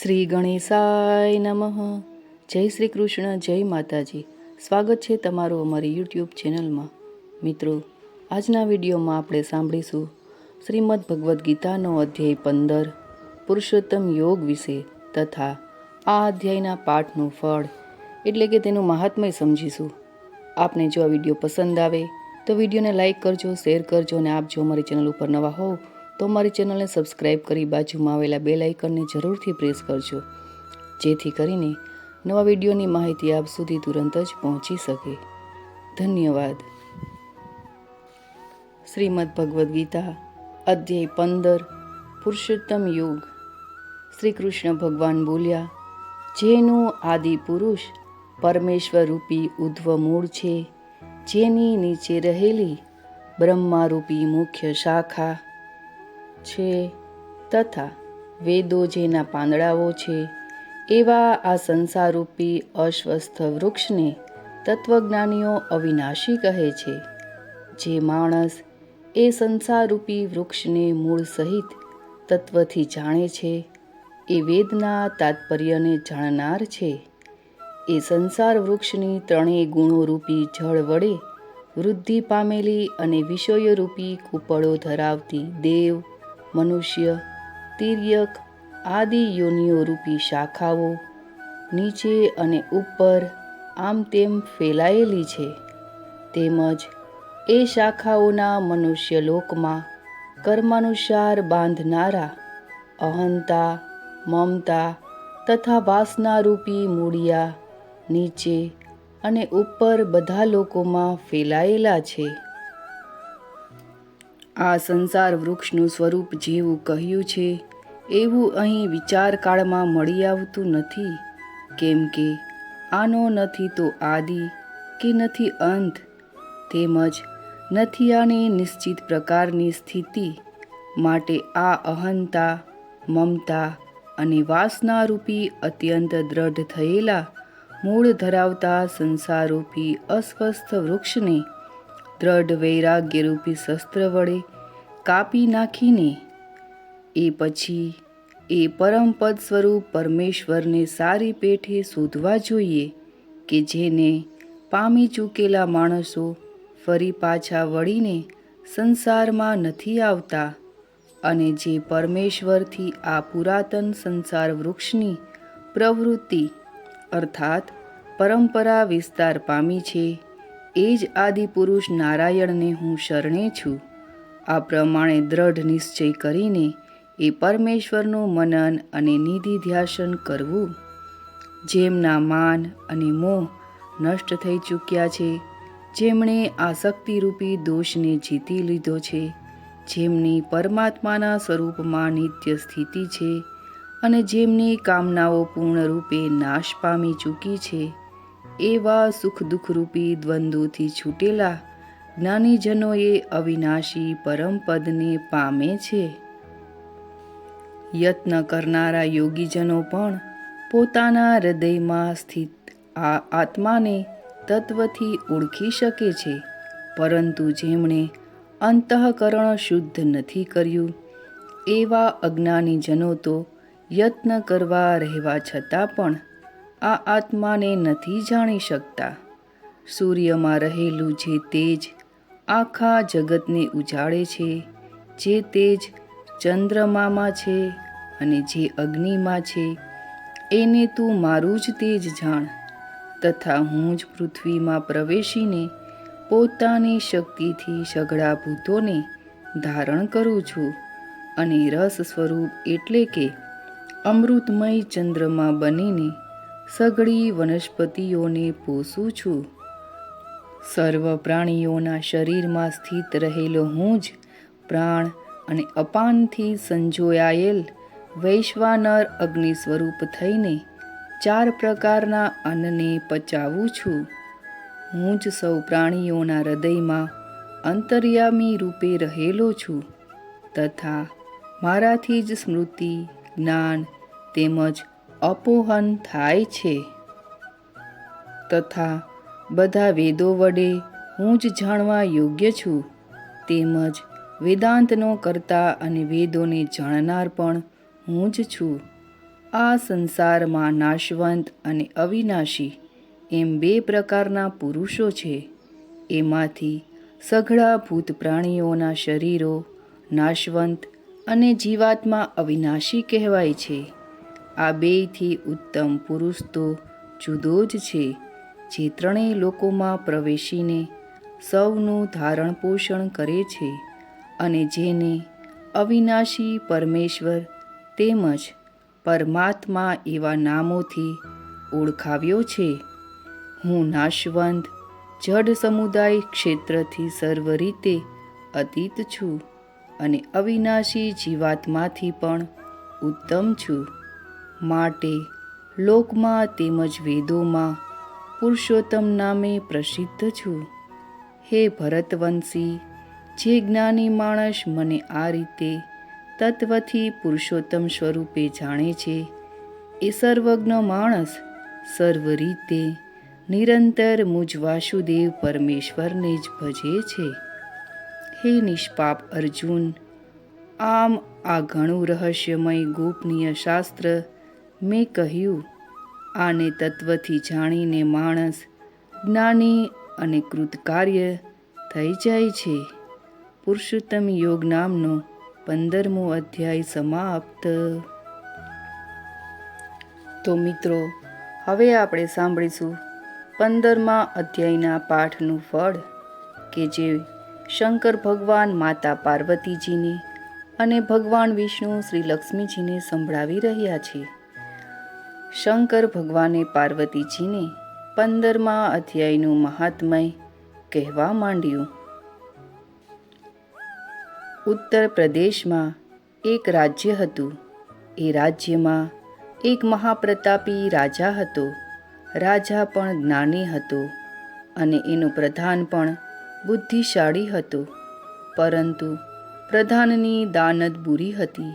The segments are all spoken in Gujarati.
શ્રી ગણેશાય નમઃ. જય શ્રી કૃષ્ણ, જય માતાજી. સ્વાગત છે તમારું અમારી યુટ્યુબ ચેનલમાં. મિત્રો, આજના વિડીયોમાં આપણે સાંભળીશું શ્રીમદ ભગવદ્ ગીતાનો અધ્યાય પંદર, પુરુષોત્તમ યોગ વિશે તથા આ અધ્યાયના પાઠનું ફળ, એટલે કે તેનું મહાત્મય સમજીશું. આપને જો આ વીડિયો પસંદ આવે તો વિડીયોને લાઇક કરજો, શેર કરજો અને આપ જો અમારી ચેનલ ઉપર નવા હોવ તો મારી ચેનલને સબસ્ક્રાઇબ કરી બાજુમાં આવેલા બે લાઇકનને જરૂરથી પ્રેસ કરજો. જેથી કરીને નવા વિડીયોની માહિતી આપ સુધી તુરંત જ પહોંચી શકે. ધન્યવાદ. શ્રીમદ ભગવદ્ ગીતા, અધ્યાય પંદર, પુરુષોત્તમ યોગ. શ્રી કૃષ્ણ ભગવાન બોલ્યા, જેનું આદિ પુરુષ પરમેશ્વર રૂપી ઉધ્વ મૂળ છે, જેની નીચે રહેલી બ્રહ્મારૂપી મુખ્ય શાખા છે તથા વેદો જેના પાંદડાઓ છે, એવા આ સંસારરૂપી અસ્વસ્થ વૃક્ષને તત્વજ્ઞાનીઓ અવિનાશી કહે છે. જે માણસ એ સંસારરૂપી વૃક્ષને મૂળ સહિત તત્વથી જાણે છે, એ વેદના તાત્પર્યને જાણનાર છે. એ સંસાર વૃક્ષની ત્રણેય ગુણોરૂપી જળ વડે વૃદ્ધિ પામેલી અને વિષયરૂપી કૂપળો ધરાવતી દેવ મનુષ્ય, તિર્યક, આદિ યોનિઓ રૂપી શાખાઓ, નીચે અને ઉપર આમ તેમ ફેલાયેલી છે. તેમજ એ શાખાઓના મનુષ્ય લોકમાં કર્માનુસાર બાંધનારા, અહંતા, મમતા તથા વાસનારૂપી મૂળિયા નીચે અને ઉપર બધા લોકોમાં ફેલાયેલા છે. આ સંસાર વૃક્ષનું સ્વરૂપ જેવું કહ્યું છે, એવું અહીં વિચારકાળમાં મળી આવતું નથી. કેમ કે આનો નથી તો આદિ કે નથી અંત તેમજ નથી આની નિશ્ચિત પ્રકારની સ્થિતિ માટે આ અહંતા, મમતા અને વાસનારૂપી અત્યંત દ્રઢ થયેલા મૂળ ધરાવતા સંસારૂપી અસ્વસ્થ વૃક્ષને દ્રઢ વૈરાગ્યરૂપી શસ્ત્ર વડે કાપી નાખીને એ પછી એ પરમપદ સ્વરૂપ પરમેશ્વરને સારી પેઠે શોધવા જોઈએ કે જેને પામી ચૂકેલા માણસો ફરી પાછા વળીને સંસારમાં નથી આવતા અને જે પરમેશ્વરથી આ પુરાતન સંસાર વૃક્ષની પ્રવૃત્તિ અર્થાત પરંપરા વિસ્તાર પામી છે એ જ આદિપુરુષ નારાયણને હું શરણે છું. આ પ્રમાણે દ્રઢ નિશ્ચય કરીને એ પરમેશ્વરનું મનન અને નિધિ ધ્યાસન કરવું. જેમના માન અને મોહ નષ્ટ થઈ ચૂક્યા છે, જેમણે આસક્તિરૂપી દોષને જીતી લીધો છે, જેમની પરમાત્માના સ્વરૂપમાં નિત્ય સ્થિતિ છે અને જેમની કામનાઓ પૂર્ણરૂપે નાશ પામી ચૂકી છે. એવા સુખ દુઃખરૂપી દ્વંદ્વોથી છૂટેલા જ્ઞાનીજનોએ અવિનાશી પરમપદને પામે છે. યત્ન કરનારા યોગીજનો પણ પોતાના હૃદયમાં સ્થિત આ આત્માને તત્વથી ઓળખી શકે છે, પરંતુ જેમણે અંતઃકરણ શુદ્ધ નથી કર્યું, એવા અજ્ઞાનીજનો તો યત્ન કરવા રહેવા છતાં પણ આ આત્માને નથી જાણી શકતા. સૂર્યમાં રહેલું જે તેજ આખા જગતને ઉજાડે છે, જે તેજ ચંદ્રમામાં છે અને જે અગ્નિમાં છે, એને તું મારું જ તેજ જાણ. તથા હું જ પૃથ્વીમાં પ્રવેશીને પોતાની શક્તિથી સઘળા ભૂતોને ધારણ કરું છું અને રસ સ્વરૂપ એટલે કે અમૃતમય ચંદ્રમાં બનીને સઘળી વનસ્પતિઓને પોસું છું. સર્વ પ્રાણીઓના શરીરમાં સ્થિત રહેલો હું જ પ્રાણ અને અપાનથી સંજોયાયેલ વૈશ્વાનર અગ્નિ સ્વરૂપ થઈને ચાર પ્રકારના અન્નને પચાવું છું. હું જ સૌ પ્રાણીઓના હૃદયમાં અંતર્યામી રૂપે રહેલો છું તથા મારાથી જ સ્મૃતિ, જ્ઞાન તેમજ અપોહન થાય છે. તથા બધા વેદો વડે હું જ જાણવા યોગ્ય છું. તેમજ વેદાંતનો કરતા અને વેદોને જાણનાર પણ હું જ છું. આ સંસારમાં નાશવંત અને અવિનાશી એમ બે પ્રકારના પુરુષો છે. એમાંથી સઘળા ભૂત પ્રાણીઓના શરીરો નાશવંત અને જીવાત્મા અવિનાશી કહેવાય છે. આ બેયથી ઉત્તમ પુરુષ તો જુદો જ છે, જે ત્રણેય લોકોમાં પ્રવેશીને સૌનું ધારણ પોષણ કરે છે અને જેને અવિનાશી પરમેશ્વર તેમજ પરમાત્મા એવા નામોથી ઓળખાવ્યો છે. હું નાશવંત, જડ સમુદાય ક્ષેત્રથી સર્વ રીતે અતીત છું અને અવિનાશી જીવાત્માથી પણ ઉત્તમ છું. માટે લોકમાં તેમજ વેદોમાં પુરુષોત્તમ નામે પ્રસિદ્ધ છું. હે ભરતવંશી, જે જ્ઞાની માણસ મને આ રીતે તત્વથી પુરુષોત્તમ સ્વરૂપે જાણે છે, એ સર્વજ્ઞ માણસ સર્વ રીતે નિરંતર મુજ વાસુદેવ પરમેશ્વરને જ ભજે છે. હે નિષ્પાપ અર્જુન, આમ આ ઘણું રહસ્યમય ગોપનીય શાસ્ત્ર મેં કહ્યું, આને તત્વથી જાણીને માણસ જ્ઞાની અને કૃતકાર્ય થઈ જાય છે. પુરુષોત્તમ યોગ નામનો પંદરમો અધ્યાય સમાપ્ત. તો મિત્રો, હવે આપણે સાંભળીશું પંદરમા અધ્યાયના પાઠનું ફળ, કે જે શંકર ભગવાન માતા પાર્વતીજીને અને ભગવાન વિષ્ણુ શ્રી લક્ષ્મીજીને સંભળાવી રહ્યા છે. શંકર ભગવાને પાર્વતીજીને પંદરમા અધ્યાયનું મહાત્મય કહેવા માંડ્યું. ઉત્તર પ્રદેશમાં એક રાજ્ય હતું. એ રાજ્યમાં એક મહાપ્રતાપી રાજા હતો. રાજા પણ જ્ઞાની હતો અને એનું પ્રધાન પણ બુદ્ધિશાળી હતો. પરંતુ પ્રધાનની દાનત બુરી હતી.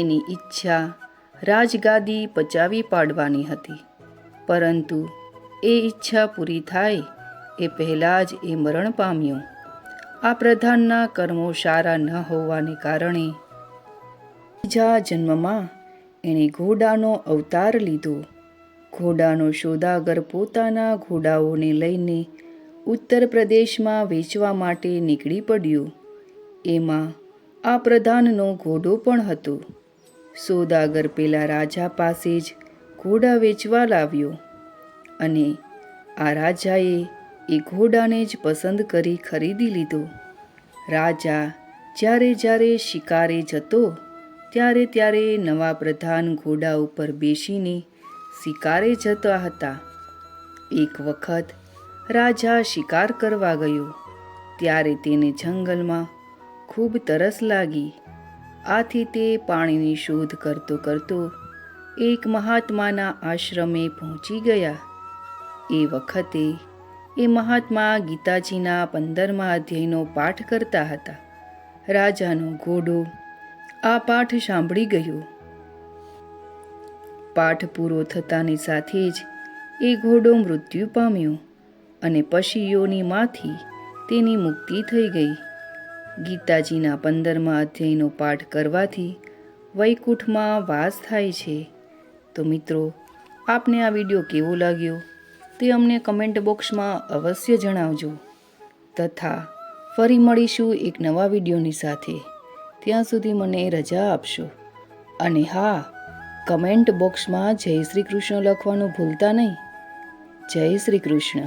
એની ઈચ્છા રાજગાદી પચાવી પાડવાની હતી. પરંતુ એ ઈચ્છા પૂરી થાય એ પહેલાં જ એ મરણ પામ્યો. આ પ્રધાનના કર્મો સારા ન હોવાને કારણે બીજા જન્મમાં એણે ઘોડાનો અવતાર લીધો. ઘોડાનો સોદાગર પોતાના ઘોડાઓને લઈને ઉત્તર પ્રદેશમાં વેચવા માટે નીકળી પડ્યો. એમાં આ પ્રધાનનો ઘોડો પણ હતો. સોદાગર પેલા રાજા પાસે જ ઘોડા વેચવા લાવ્યો અને આ રાજાએ એ ઘોડાને જ પસંદ કરી ખરીદી લીધો. રાજા જ્યારે જ્યારે શિકારે જતો, ત્યારે ત્યારે નવા પ્રધાન ઘોડા ઉપર બેસીને શિકારે જતા હતા. એક વખત રાજા શિકાર કરવા ગયો, ત્યારે તેને જંગલમાં ખૂબ તરસ લાગી. આથી તે પાણીની શોધ કરતો કરતો એક મહાત્માના આશ્રમે પહોંચી ગયા. એ વખતે એ મહાત્મા ગીતાજીના પંદરમા અધ્યાયનો પાઠ કરતા હતા. રાજાનો ઘોડો આ પાઠ સાંભળી ગયો. પાઠ પૂરો થતાની સાથે જ એ ઘોડો મૃત્યુ પામ્યો અને પશીઓનીમાંથી તેની મુક્તિ થઈ ગઈ. ગીતાજીના પંદરમા અધ્યાયનો પાઠ કરવાથી વૈકુંઠમાં વાસ થાય છે. તો મિત્રો, આપને આ વીડિયો કેવો લાગ્યો તે અમને કમેન્ટ બોક્સમાં અવશ્ય જણાવજો. તથા ફરી મળીશું એક નવા વિડીયોની સાથે. ત્યાં સુધી મને રજા આપશો. અને હા, કમેન્ટ બોક્સમાં જય શ્રી કૃષ્ણ લખવાનું ભૂલતા નહીં. જય શ્રી કૃષ્ણ.